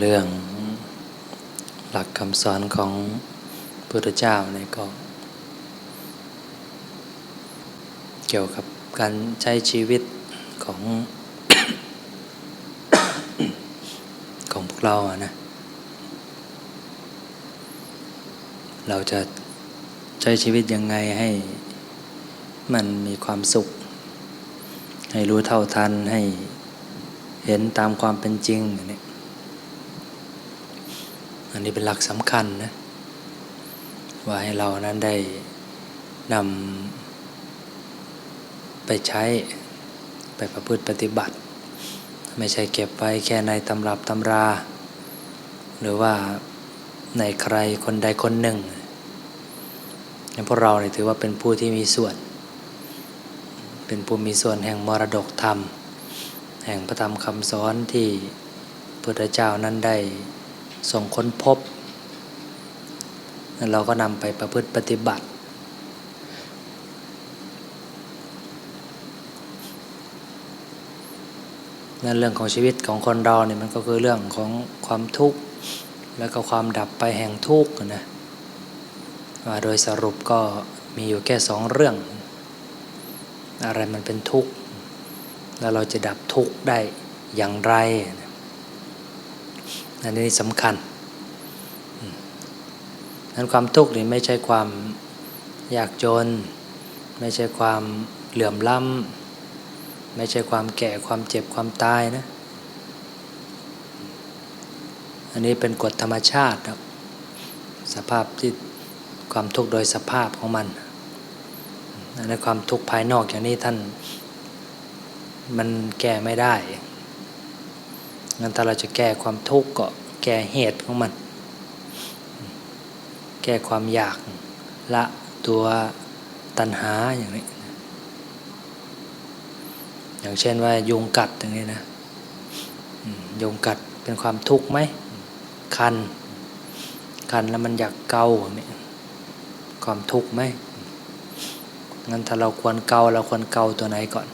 เรื่องหลักคำสอนของพุทธเจ้าเนี่ยก็ เกี่ยวกับการใช้ชีวิตของของพวกเราอะนะ เราจะใช้ชีวิตยังไงให้มันมีความสุข ให้รู้เท่าทันให้เห็นตามความเป็นจริงอันนี้ อันนี้เป็นหลักสำคัญนะว่าให้เรานั้นได้นำไปใช้ไปประพฤติปฏิบัติ ไม่ใช่เก็บไว้แค่ในตำรับตำรา หรือว่าในใครคนใดคนหนึ่งพวกเราเนี่ยถือว่าเป็นผู้ที่มีส่วน เป็นผู้มีส่วนแห่งมรดกธรรม แห่งพระธรรมคำสอนที่พุทธเจ้านั้นได้ ส่งค้นพบแล้วเราก็นำไปประพฤติปฏิบัติ นั่นเรื่องของชีวิตของคนเราเนี่ยมันก็คือเรื่องของความทุกข์ แล้วก็ความดับไปแห่งทุกข์นะโดยสรุปก็มีอยู่แค่สองเรื่อง อะไรมันเป็นทุกข์ แล้วเราจะดับทุกข์ได้อย่างไร อันนี้สำคัญนั้นความทุกข์นี่ไม่ใช่ความยากจน ไม่ใช่ความเหลื่อมล้ำ ไม่ใช่ความแก่ความเจ็บความตายนะ อันนี้เป็นกฎธรรมชาติครับสภาพที่ความทุกข์โดยสภาพของมันในความทุกข์ภายนอกอย่างนี้ท่านมันแก้ไม่ได้ งั้นถ้าเราจะแก้ความทุกข์ก็แก้เหตุของมัน แก้ความอยากละตัวตัณหาอย่างนี้ อย่างเช่นว่ายุงกัดอย่างนี้นะยุงกัดเป็นความทุกข์ไหม คัน คันแล้วมันอยากเกาอย่างนี้ความทุกข์ไหมงั้นถ้าเราควรเกาเราควรเกาตัวไหนก่อน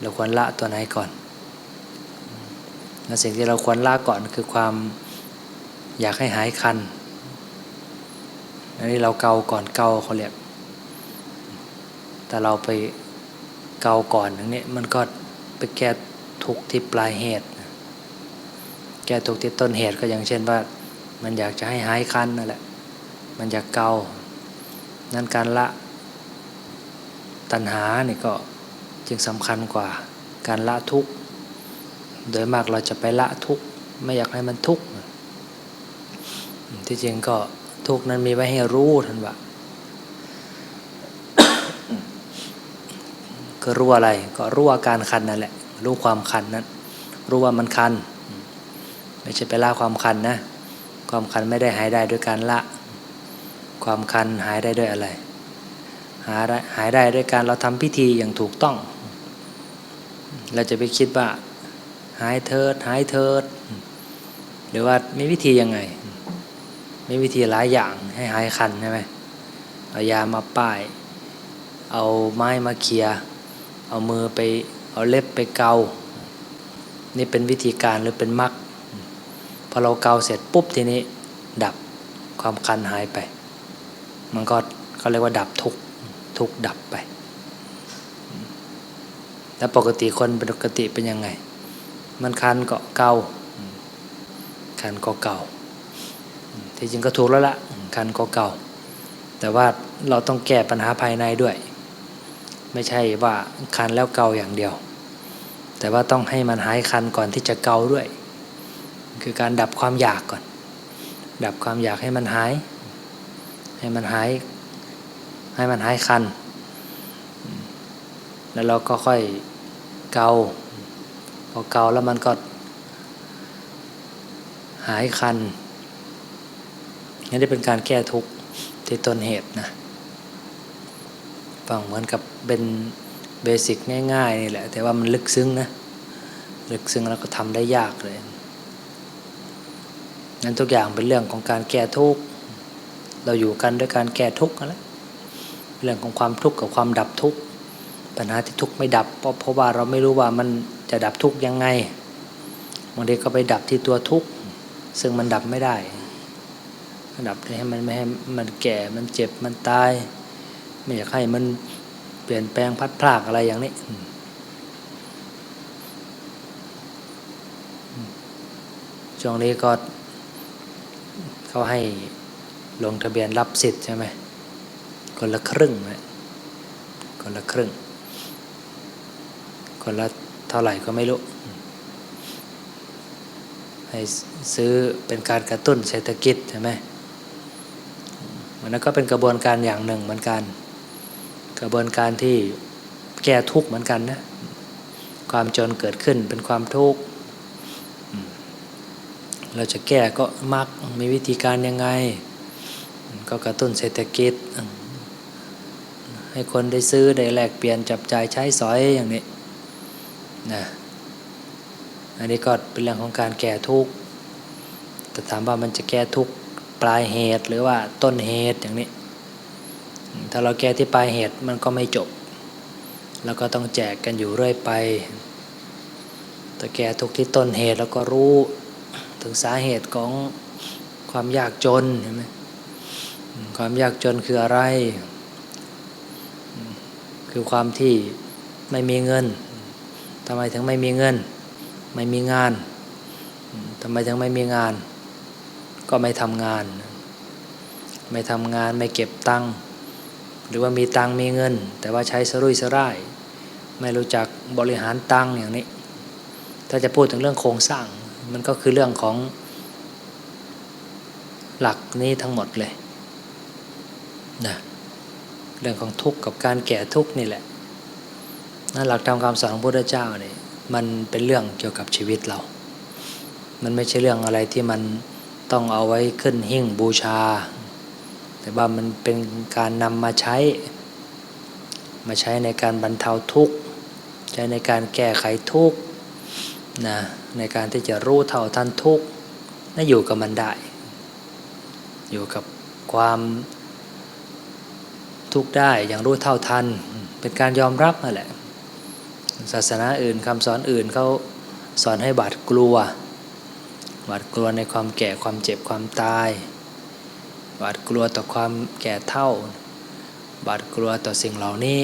เราควรละตัวไหนก่อน สิ่งที่เราควรละก่อนคือความอยากให้หายคันอันนี้เราเกาก่อนเกาเขาเรียก แต่เราไปเกาก่อนอย่างนี้มันก็ไปแก้ทุกที่ปลายเหตุ แก้ทุกที่ต้นเหตุก็อย่างเช่นว่า มันอยากจะให้หายคันนั่นแหละ มันอยากเกา นั้นการละตัณหานี่ก็จึงสำคัญกว่าการละทุกข์ โดยมากเราจะไปละทุกข์ไม่อยากให้มันทุกข์ที่จริงก็ทุกข์นั้นมีไว้ให้รู้ท่านว่าก็รู้อะไร ก็รู้อาการคันนั่นแหละ รู้ความคันนั้น รู้ว่ามันคัน ไม่ใช่ไปละความคันนะ ความคันไม่ได้หายได้ด้วยการละ ความคันหายได้ด้วยอะไร หายได้หายได้ด้วยการเราทำพิธีอย่างถูกต้อง เราจะไปคิดว่า หายเถิด หายเถิด หรือว่ามีวิธียังไง มีวิธีหลายอย่างให้หายคันใช่ไหมเอายามาป้าย เอาไม้มาเคียเอามือไปเอาเล็บไปเกา นี่เป็นวิธีการหรือเป็นมักพอเราเกาเสร็จปุ๊บทีนี้ดับความคันหายไป มันก็เขาเรียกว่าดับทุกทุกดับไป แล้วปกติคนปกติเป็นยังไง มันคันก็เกาคันก็เก่า ที่จริงก็ถูกแล้วละคันก็เก่า แต่ว่าเราต้องแก้ปัญหาภายในด้วย ไม่ใช่ว่าคันแล้วเกาอย่างเดียว แต่ว่าต้องให้มันหายคันก่อนที่จะเกาด้วย คือการดับความอยากก่อน ดับความอยากให้มันหาย ให้มันหาย ให้มันหายคัน แล้วเราก็ค่อยเกา พอเกาแล้วมันก็หายคันนี่ได้เป็นการแก้ทุกข์ที่ต้นเหตุนะฟังเหมือนกับเป็นเบสิกง่ายๆนี่แหละ แต่ว่ามันลึกซึ้งนะ ลึกซึ้งแล้วก็ทำได้ยากเลย นั้นทุกอย่างเป็นเรื่องของการแก้ทุกข์เราอยู่กันด้วยการแก้ทุกข์นั่นแหละเรื่องของความทุกข์กับความดับทุกข์ปัญหาที่ทุกข์ไม่ดับเพราะเพราะว่าเราไม่รู้ว่ามัน จะดับทุกข์ยังไงบางทีก็ไปดับที่ตัวทุกข์ซึ่งมันดับไม่ได้ ดับให้มันไม่ให้มันแก่มันเจ็บมันตาย ไม่อยากให้มันเปลี่ยนแปลงพัดพลากอะไรอย่างนี้ช่วงนี้ก็เขาให้ลงทะเบียนรับสิทธิ์ใช่ไหมคนละครึ่งนะคนละครึ่ง คนละ เท่าไหร่ก็ไม่รู้ ให้ซื้อเป็นการกระตุ้นเศรษฐกิจใช่ไหมมันก็เป็นกระบวนการอย่างหนึ่งเหมือนกัน กระบวนการที่แก้ทุกข์เหมือนกันนะ ความจนเกิดขึ้นเป็นความทุกข์ เราจะแก้ก็มักมีวิธีการยังไง ก็กระตุ้นเศรษฐกิจ ให้คนได้ซื้อได้แลกเปลี่ยนจับจ่ายใช้สอยอย่างนี้ นะอันนี้ก็เป็นเรื่องของการแก้ทุกข์แต่ถามว่ามันจะแก้ทุกข์ปลายเหตุหรือว่าต้นเหตุอย่างนี้ ถ้าเราแก้ที่ปลายเหตุมันก็ไม่จบ แล้วก็ต้องแจกกันอยู่เรื่อยไปแต่แก้ทุกที่ต้นเหตุแล้วก็รู้ถึงสาเหตุของความยากจนเห็นไหมความยากจนคืออะไร คือความที่ไม่มีเงิน ทำไมถึงไม่มีเงิน ไม่มีงานทำไมถึงไม่มีงาน ก็ไม่ทำงาน ไม่ทำงานไม่เก็บตังค์หรือว่ามีตังค์มีเงิน แต่ว่าใช้สรุ่ยสร่าย ไม่รู้จักบริหารตังค์อย่างนี้ ถ้าจะพูดถึงเรื่องโครงสร้าง มันก็คือเรื่องของหลักนี้ทั้งหมดเลยนะเรื่องของทุกข์กับการแก่ทุกข์นี่แหละ นั่นหลักธรรมคำสอนของพระพุทธเจ้าเนี่ยมันเป็นเรื่องเกี่ยวกับชีวิตเรา มันไม่ใช่เรื่องอะไรที่มันต้องเอาไว้ขึ้นหิ้งบูชา แต่ว่ามันเป็นการนำมาใช้ มาใช้ในการบรรเทาทุกข์ ใช้ในการแก้ไขทุกข์นะในการที่จะรู้เท่าทันทุกข์น่าอยู่กับมันได้ อยู่กับความทุกข์ได้อย่างรู้เท่าทัน เป็นการยอมรับนั่นแหละ ศาสนาอื่นคำสอนอื่นเขาสอนให้บาดกลัว บาดกลัวในความแก่ความเจ็บความตาย บาดกลัวต่อความแก่เท่า บาดกลัวต่อสิ่งเหล่านี้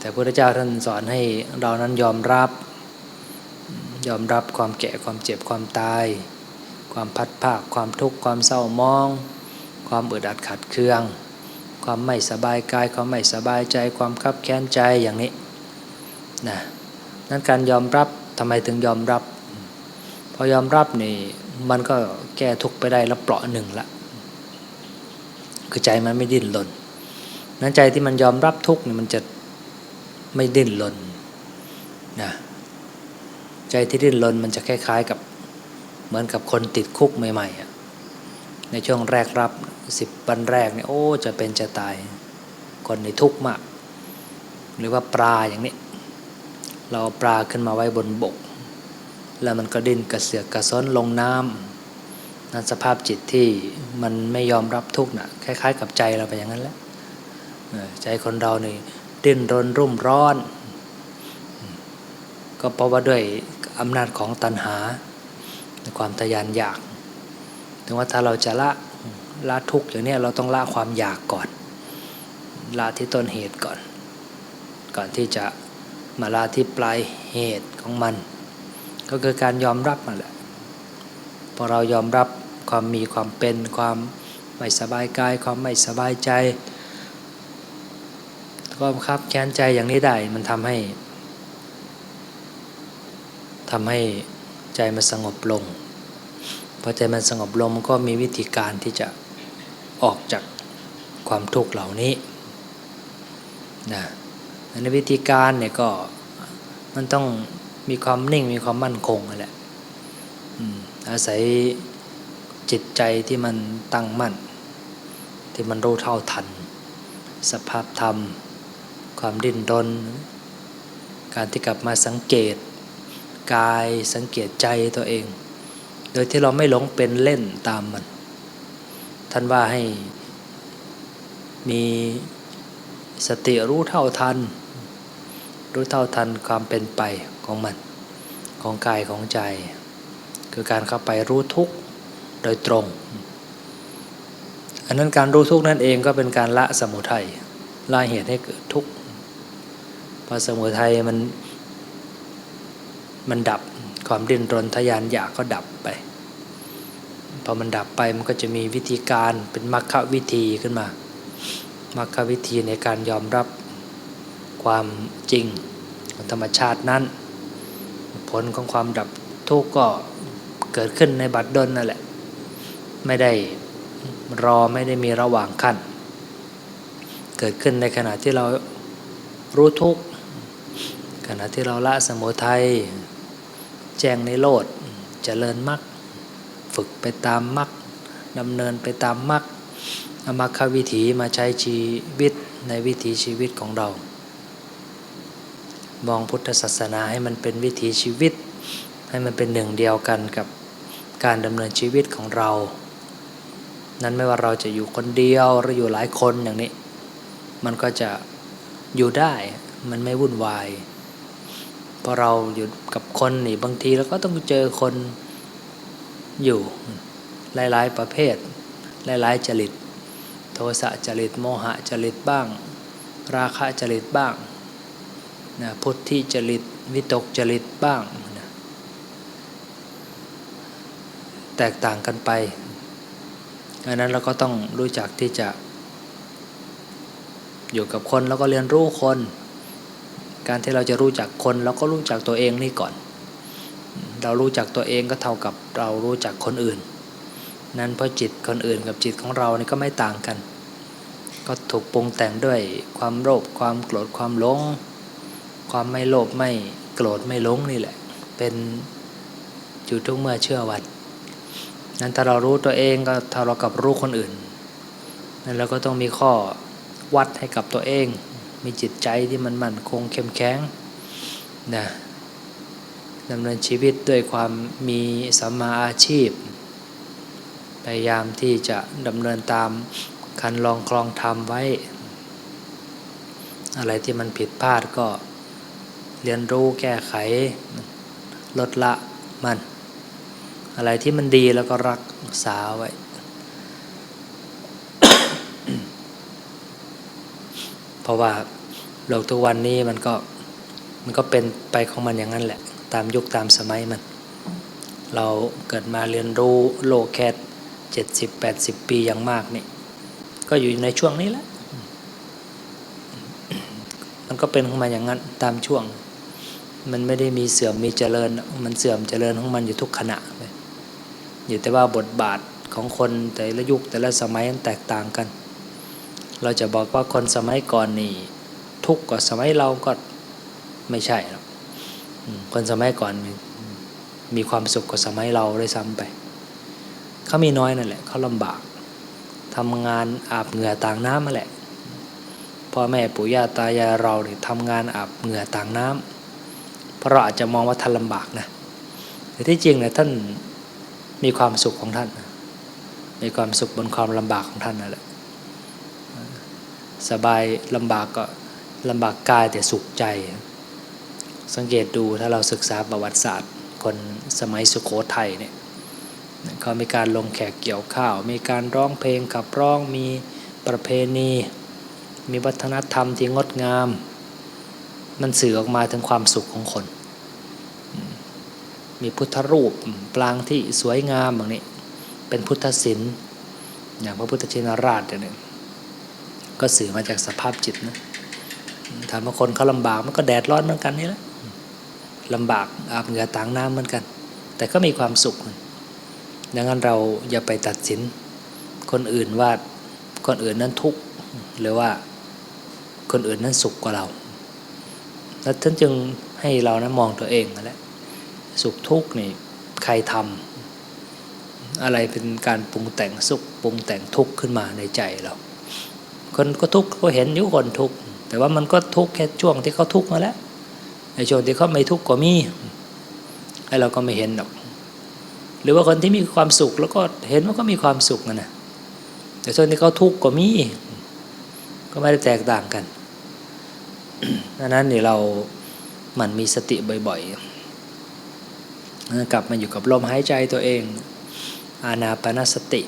แต่พระพุทธเจ้าท่านสอนให้เรานั้นยอมรับ ยอมรับความแก่ความเจ็บความตาย ความพัดภาคความทุกข์ความเศร้ามอง ความอึดอัดขัดเคือง ความไม่สบายกายความไม่สบายใจความคับแค้นใจอย่างนี้ นะนั้นการยอมรับทำไมถึงยอมรับ พอยอมรับนี่มันก็แก้ทุกไปได้ละเปราะหนึ่งละ คือใจมันไม่ดิ้นรนนั้นใจที่มันยอมรับทุกนี่มันจะไม่ดิ้นรนนะใจที่ดิ้นรนมันจะคล้ายๆกับเหมือนกับคนติดคุกใหม่ๆในช่วงแรกรับสิบวันแรกเนี่ยโอ้จะเป็นจะตายคนในทุกข์มาก หรือว่าปลาอย่างนี้ เราปลาขึ้นมาไว้บนบก แล้วมันก็ดิ้นกระเสือกกระซ้นลงน้ำนั่นสภาพจิตที่มันไม่ยอมรับทุกข์นะ่ะคล้าย ๆ กับใจเราไปอย่างนั้นแหละใจคนเรานี่ดิ้นรนรุ่มร้อน ก็เพราะว่าด้วยอำนาจของตัณหาความทยานอยากถึงว่าถ้าเราจะละละทุกข์อย่างนี้เราต้องละความอยากก่อนละที่ต้นเหตุก่อน ก่อนที่จะ มาละที่ปลายเหตุของมัน ก็คือการยอมรับนั่นแหละพอเรายอมรับความมีความเป็นความไม่สบายกายความไม่สบายใจความคับแค้นใจอย่างนี้ได้มันทำให้ทำให้ใจมันสงบลงพอใจมันสงบลงมันก็มีวิธีการที่จะออกจากความทุกข์เหล่านี้นะ ในวิธีการเนี่ยก็มันต้องมีความนิ่งมีความมั่นคงนั่นแหละอาศัยจิตใจที่มันตั้งมั่น ที่มันรู้เท่าทัน สภาพธรรม ความดิ้นรน การที่กลับมาสังเกตกายสังเกตใจตัวเอง โดยที่เราไม่หลงเป็นเล่นตามมัน ท่านว่าให้มี สติรู้เท่าทัน รู้เท่าทันความเป็นไปของมัน ของกายของใจ คือการเข้าไปรู้ทุกข์โดยตรง อันนั้นการรู้ทุกข์นั่นเองก็เป็นการละสมุทัยละเหตุให้เกิดทุกข์พอสมุทัยมันมันดับความดิ้นรนทยานอยากก็ดับไปพอมันดับไปมันก็จะมีวิธีการเป็นมรรควิธีขึ้นมา มรรควิธีในการยอมรับความจริงของธรรมชาตินั้น ผลของความดับทุกข์ก็เกิดขึ้นในบัดดลนั่นแหละ ไม่ได้รอไม่ได้มีระหว่างขั้น เกิดขึ้นในขณะที่เรารู้ทุกข์ขณะที่เราละสมุทัยแจ้งในโลดเจริญมรรคฝึกไปตามมรรคดำเนินไปตามมรรค มรรควิถีมาใช้ชีวิตในวิถีชีวิตของเรา มองพุทธศาสนาให้มันเป็นวิถีชีวิต ให้มันเป็นหนึ่งเดียวกันกับการดำเนินชีวิตของเรา นั้นไม่ว่าเราจะอยู่คนเดียวหรืออยู่หลายคนอย่างนี้ มันก็จะอยู่ได้มันไม่วุ่นวายพอเราอยู่กับคนนี่บางทีเราก็ต้องเจอคนอยู่หลายๆประเภท หลายๆจริต โทสะจริตโมหะจริตบ้าง ราคะจริตบ้างนะพุทธิจริตวิตกจริตบ้างนะแตกต่างกันไปอันนั้นเราก็ต้องรู้จักที่จะ อยู่กับคนแล้วก็เรียนรู้คน การที่เราจะรู้จักคนเราก็รู้จักตัวเองนี่ก่อน เรารู้จักตัวเองก็เท่ากับเรารู้จักคนอื่น นั้นเพราะจิตคนอื่นกับจิตของเรานี่ก็ไม่ต่างกัน ก็ถูกปรุงแต่งด้วยความโลภความโกรธความหลง ความไม่โลภไม่โกรธไม่หลงนี่แหละ เป็นอยู่ทุกเมื่อเชื่อวันนั้นถ้าเรารู้ตัวเองก็เท่าเรากับรู้คนอื่นนั้นเราก็ต้องมีข้อวัดให้กับตัวเอง มีจิตใจที่มันมั่นคงเข้มแข็งนะดำเนินชีวิตด้วยความมีสัมมาอาชีพายามที่จะดำเนินตามคันลองคลองธรรมไว้ อะไรที่มันผิดพลาดก็เรียนรู้แก้ไข ลดละมัน อะไรที่มันดีแล้วก็รักษาไว้เพราะว่าโลกทุกวันนี้มันก็มันก็เป็นไปของมันอย่างนั้นแหละ ตามยุคตามสมัยมัน เราเกิดมาเรียนรู้โลกแค่ เจ็ดสิบแปดสิบปีอย่างมากนี่ก็อยู่ในช่วงนี้แหละมันก็เป็นของมันอย่างนั้นตามช่วง มันไม่ได้มีเสื่อมมีเจริญ มันเสื่อมเจริญของมันอยู่ทุกขณะเลยอยู่แต่ว่าบทบาทของคนแต่ละยุคแต่ละสมัยมันแตกต่างกัน เราจะบอกว่าคนสมัยก่อนนี่ทุกข์กว่าสมัยเราก็ไม่ใช่หรอกคนสมัยก่อนมีความสุขกว่าสมัยเราเลยซ้ำไป เขามีน้อยนั่นแหละเขาลำบากทำงานอาบเหงื่อต่างน้ำมาแหละพ่อแม่ปู่ย่าตายายเราเนี่ยทำงานอาบเหงื่อต่างน้ำเพราะเราอาจจะมองว่าท่านลำบากนะแต่ที่จริงเนี่ยท่านมีความสุขของท่าน มีความสุขบนความลำบากของท่านนั่นแหละสบายลำบากก็ลำบากกายแต่สุขใจ สังเกตดูถ้าเราศึกษาประวัติศาสตร์ คนสมัยสุขโขทัยเนี่ย เขามีการลงแขกเกี่ยวข้าว มีการร้องเพลงขับร้องมีประเพณี มีวัฒนธรรมที่งดงาม มันสื่อออกมาถึงความสุขของคน มีพุทธรูปปรางที่สวยงามอย่างนี้ เป็นพุทธศิลป์อย่างพระพุทธชินราชเนี่ยก็สื่อมาจากสภาพจิตนะถามว่าคนเขาลำบากมันก็แดดร้อนเหมือนกันนี่แหละลำบากอาบเหงื่อต่างน้ำเหมือนกัน แต่ก็มีความสุข ดังนั้นเราอย่าไปตัดสิน คนอื่นว่าคนอื่นนั้นทุกข์หรือว่าคนอื่นนั้นสุขกว่าเรา แล้วท่านจึงให้เรานะมองตัวเองนั่นแหละสุขทุกข์นี่ใครทำอะไรเป็นการปรุงแต่งสุขปรุงแต่งทุกข์ขึ้นมาในใจเรา คนก็ทุกข์ก็เห็นอยู่คนทุกข์แต่ว่ามันก็ทุกข์แค่ช่วงที่เขาทุกข์มาแล้วในช่วงที่เขาไม่ทุกข์ก็มีไอ้เราก็ไม่เห็นหรอก หรือว่าคนที่มีความสุขแล้วก็เห็นว่าก็มีความสุขนะแต่ช่วงที่เขาทุกข์ก็มีก็ไม่ได้แตกต่างกันดังนั้นเนี่เรามันมีสติบ่อยๆ กลับมาอยู่กับลมหายใจตัวเอง อานาปานสติ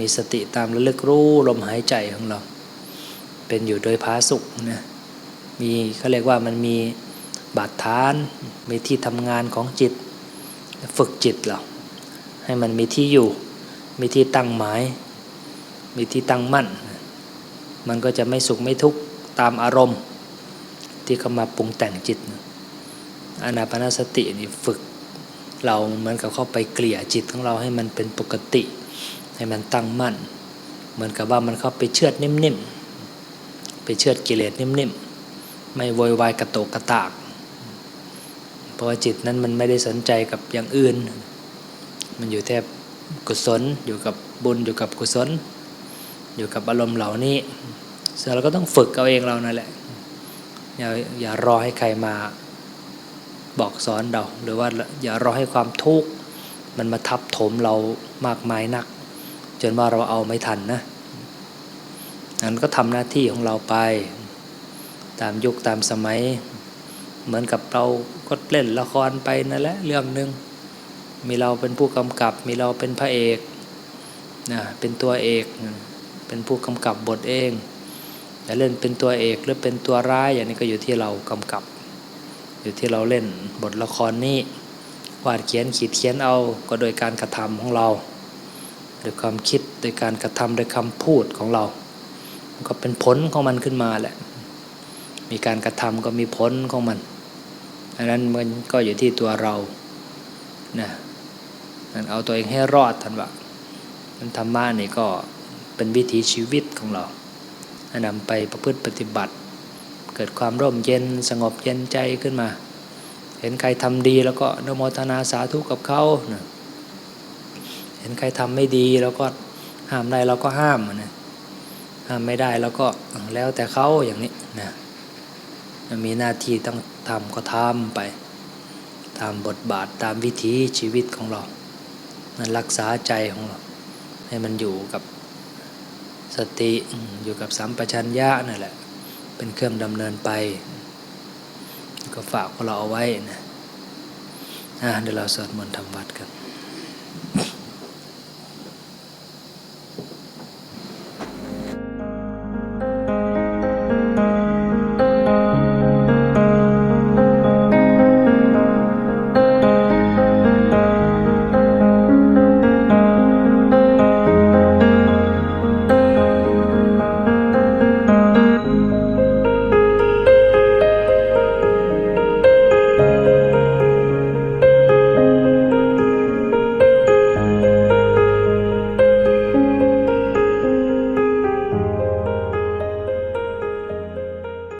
มีสติตามระลึกรู้ลมหายใจของเรา เป็นอยู่โดยพาสุขนะ มีเขาเรียกว่ามันมีบาดฐาน มีที่ทำงานของจิต ฝึกจิตเรา ให้มันมีที่อยู่ มีที่ตั้งหมาย มีที่ตั้งมั่น มันก็จะไม่สุขไม่ทุกข์ตามอารมณ์ ที่เข้ามาปรุงแต่งจิตอนาปนาสตินี่ฝึกเราเหมือนกับเข้าไปเกลี่ยจิตของเราให้มันเป็นปกติ ให้มันตั้งมั่น เหมือนกับว่ามันเข้าไปเชือดนิ่มๆ ไปเชือดกิเลสนิ่มๆ ไม่โวยวายกระโตกกระตาก เพราะว่าจิตนั้นมันไม่ได้สนใจกับอย่างอื่น มันอยู่แทบกุศล อยู่กับบุญอยู่กับกุศล อยู่กับอารมณ์เหล่านี้ซึ่งเราก็ต้องฝึกเอาเองเรานั่นแหละ อย่าอย่ารอให้ใครมาบอกสอนเราหรือว่าอย่ารอให้ความทุกข์มันมาทับถมเรามากมายนัก จนว่าเราเอาไม่ทันนะนั้นก็ทำหน้าที่ของเราไป ตามยุคตามสมัย เหมือนกับเราก็เล่นละครไปนั่นแหละเรื่องหนึ่ง มีเราเป็นผู้กำกับ มีเราเป็นพระเอกนะเป็นตัวเอกเป็นผู้กำกับบทเองจะเล่นเป็นตัวเอกหรือเป็นตัวร้ายอย่างนี้ก็อยู่ที่เรากำกับ อยู่ที่เราเล่นบทละครนี้วาดเขียนขีดเขียนเอาก็โดยการกระทำของเราโดยความคิดโดยการกระทำโดยคำพูดของเรา มันก็เป็นผลของมันขึ้นมาแหละ มีการกระทำก็มีผลของมันดังนั้นมันก็อยู่ที่ตัวเรานะ นั่นเอาตัวเองให้รอดท่านว่ามันธรรมะนี่ก็เป็นวิถีชีวิตของเรานำไปประพฤติปฏิบัติ เกิดความร่มเย็นสงบเย็นใจขึ้นมา เห็นใครทำดีแล้วก็นโมทนาสาธุกับเขานะเห็นใครทำไม่ดีแล้วก็ห้ามได้เราก็ห้ามนะห้ามไม่ได้แล้วก็แล้วแต่เขาอย่างนี้นะมีหน้าที่ต้องทำก็ทำไป ตามบทบาทตามวิถีชีวิตของเรา นั้นรักษาใจของเรา ให้มันอยู่กับสติอยู่กับสัมปชัญญะนั่นแหละ เป็นเครื่องดำเนินไป ก็ฝากพวกเราเอาไว้นะะเดี๋ยวเราสวดมนต์ทำวัดกัน